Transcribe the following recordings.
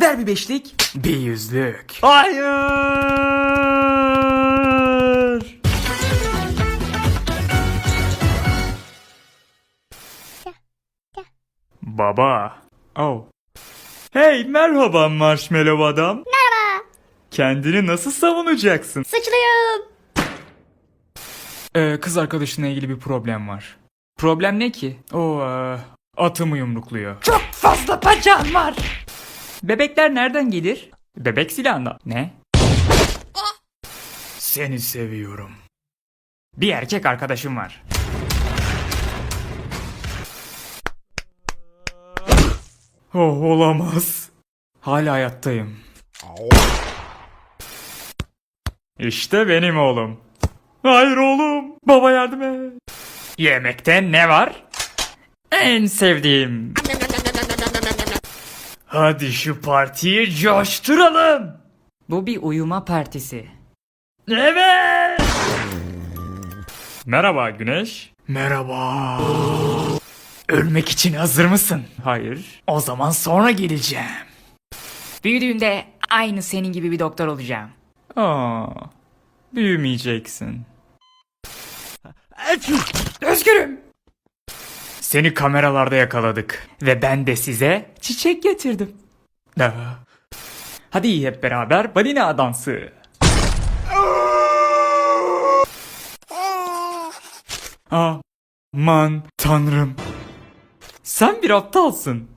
Ver bir beşlik. Bir yüzlük. Hayır. Baba. Oh. Hey merhaba marshmallow adam. Merhaba. Kendini nasıl savunacaksın? Sıçrayım. Ee, kız arkadaşınla ilgili bir problem var. Problem ne ki? O ee, atımı yumrukluyor. Çok fazla bacağın var. Bebekler nereden gelir? Bebek silahından. Ne? Seni seviyorum. Bir erkek arkadaşım var. Oh olamaz. Hala hayattayım. İşte benim oğlum. Hayır oğlum. Baba yardım et. Yemekte ne var? En sevdiğim. Hadi şu partiyi coşturalım. Bu bir uyuma partisi. Evet. Merhaba Güneş. Merhaba. Ölmek için hazır mısın? Hayır. O zaman sonra geleceğim. Büyüdüğünde aynı senin gibi bir doktor olacağım. Aa, büyümeyeceksin. Özgürüm. Seni kameralarda yakaladık. Ve ben de size çiçek getirdim. Aa. Hadi hep beraber balina dansı. Aman tanrım. Sen bir aptalsın.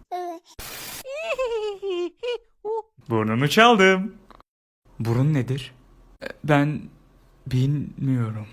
Burnunu çaldım. Burun nedir? Ben bilmiyorum.